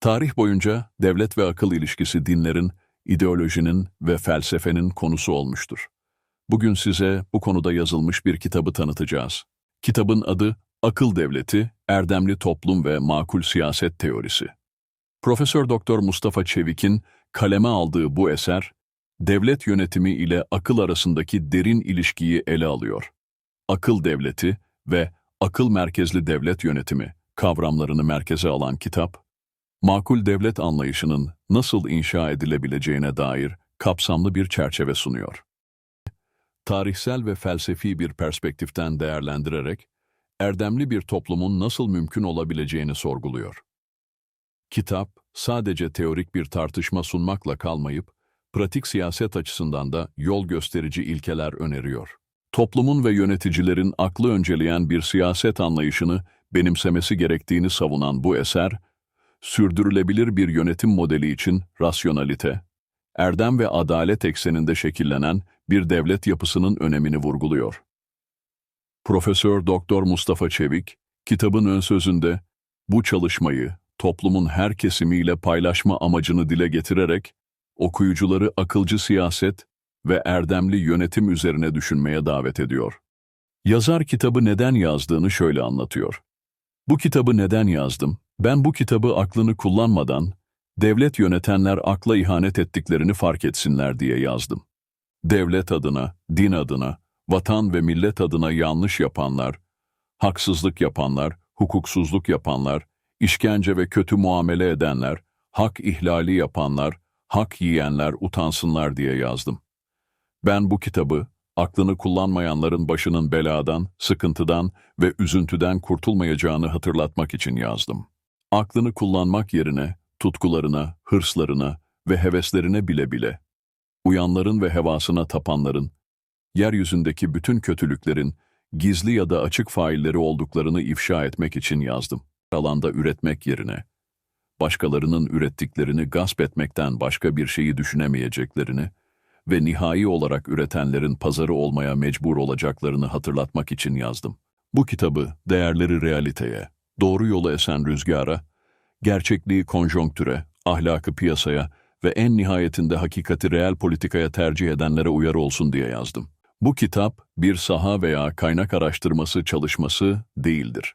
Tarih boyunca devlet ve akıl ilişkisi dinlerin, ideolojinin ve felsefenin konusu olmuştur. Bugün size bu konuda yazılmış bir kitabı tanıtacağız. Kitabın adı Akıl Devleti, Erdemli Toplum ve Makul Siyaset Teorisi. Profesör Doktor Mustafa Çevik'in kaleme aldığı bu eser, devlet yönetimi ile akıl arasındaki derin ilişkiyi ele alıyor. Akıl devleti ve akıl merkezli devlet yönetimi kavramlarını merkeze alan kitap, makul devlet anlayışının nasıl inşa edilebileceğine dair kapsamlı bir çerçeve sunuyor. Tarihsel ve felsefi bir perspektiften değerlendirerek, erdemli bir toplumun nasıl mümkün olabileceğini sorguluyor. Kitap, sadece teorik bir tartışma sunmakla kalmayıp, pratik siyaset açısından da yol gösterici ilkeler öneriyor. Toplumun ve yöneticilerin aklı önceleyen bir siyaset anlayışını benimsemesi gerektiğini savunan bu eser, sürdürülebilir bir yönetim modeli için rasyonalite, erdem ve adalet ekseninde şekillenen bir devlet yapısının önemini vurguluyor. Profesör Doktor Mustafa Çevik, kitabın ön sözünde bu çalışmayı toplumun her kesimiyle paylaşma amacını dile getirerek, okuyucuları akılcı siyaset ve erdemli yönetim üzerine düşünmeye davet ediyor. Yazar kitabı neden yazdığını şöyle anlatıyor. Bu kitabı neden yazdım? Ben bu kitabı aklını kullanmadan, devlet yönetenler akla ihanet ettiklerini fark etsinler diye yazdım. Devlet adına, din adına, vatan ve millet adına yanlış yapanlar, haksızlık yapanlar, hukuksuzluk yapanlar, işkence ve kötü muamele edenler, hak ihlali yapanlar, hak yiyenler utansınlar diye yazdım. Ben bu kitabı, aklını kullanmayanların başının beladan, sıkıntıdan ve üzüntüden kurtulmayacağını hatırlatmak için yazdım. Aklını kullanmak yerine, tutkularına, hırslarına ve heveslerine bile bile, uyanların ve hevasına tapanların, yeryüzündeki bütün kötülüklerin gizli ya da açık failleri olduklarını ifşa etmek için yazdım. Alanda üretmek yerine, başkalarının ürettiklerini gasp etmekten başka bir şeyi düşünemeyeceklerini ve nihai olarak üretenlerin pazarı olmaya mecbur olacaklarını hatırlatmak için yazdım. Bu kitabı değerleri realiteye, doğru yola esen rüzgara, gerçekliği konjonktüre, ahlakı piyasaya ve en nihayetinde hakikati reel politikaya tercih edenlere uyarı olsun diye yazdım. Bu kitap bir saha veya kaynak araştırması çalışması değildir.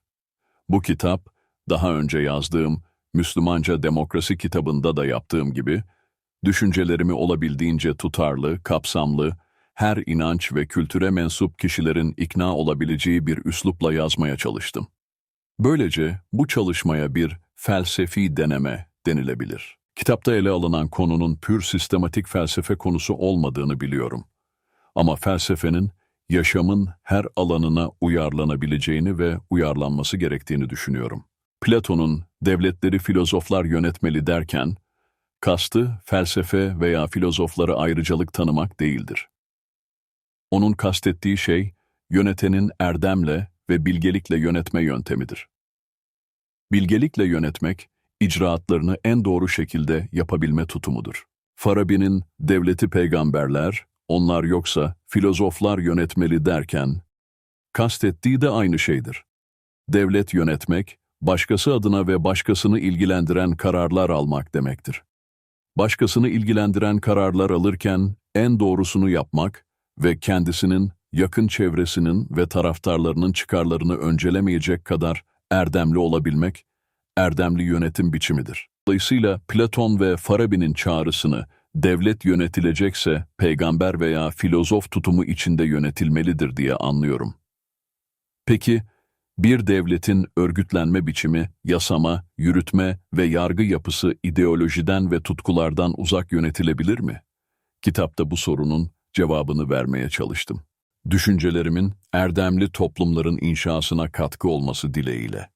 Bu kitap, daha önce yazdığım Müslümanca Demokrasi kitabında da yaptığım gibi, düşüncelerimi olabildiğince tutarlı, kapsamlı, her inanç ve kültüre mensup kişilerin ikna olabileceği bir üslupla yazmaya çalıştım. Böylece bu çalışmaya bir felsefi deneme denilebilir. Kitapta ele alınan konunun pür sistematik felsefe konusu olmadığını biliyorum. Ama felsefenin yaşamın her alanına uyarlanabileceğini ve uyarlanması gerektiğini düşünüyorum. Platon'un devletleri filozoflar yönetmeli derken, kastı felsefe veya filozoflara ayrıcalık tanımak değildir. Onun kastettiği şey, yönetenin erdemle ve bilgelikle yönetme yöntemidir. Bilgelikle yönetmek, icraatlarını en doğru şekilde yapabilme tutumudur. Farabi'nin devleti peygamberler, onlar yoksa filozoflar yönetmeli derken, kastettiği de aynı şeydir. Devlet yönetmek, başkası adına ve başkasını ilgilendiren kararlar almak demektir. Başkasını ilgilendiren kararlar alırken en doğrusunu yapmak ve kendisinin, yakın çevresinin ve taraftarlarının çıkarlarını öncelemeyecek kadar erdemli olabilmek, erdemli yönetim biçimidir. Dolayısıyla Platon ve Farabi'nin çağrısını devlet yönetilecekse peygamber veya filozof tutumu içinde yönetilmelidir diye anlıyorum. Peki, bir devletin örgütlenme biçimi, yasama, yürütme ve yargı yapısı ideolojiden ve tutkulardan uzak yönetilebilir mi? Kitapta bu sorunun cevabını vermeye çalıştım. Düşüncelerimin erdemli toplumların inşasına katkı olması dileğiyle.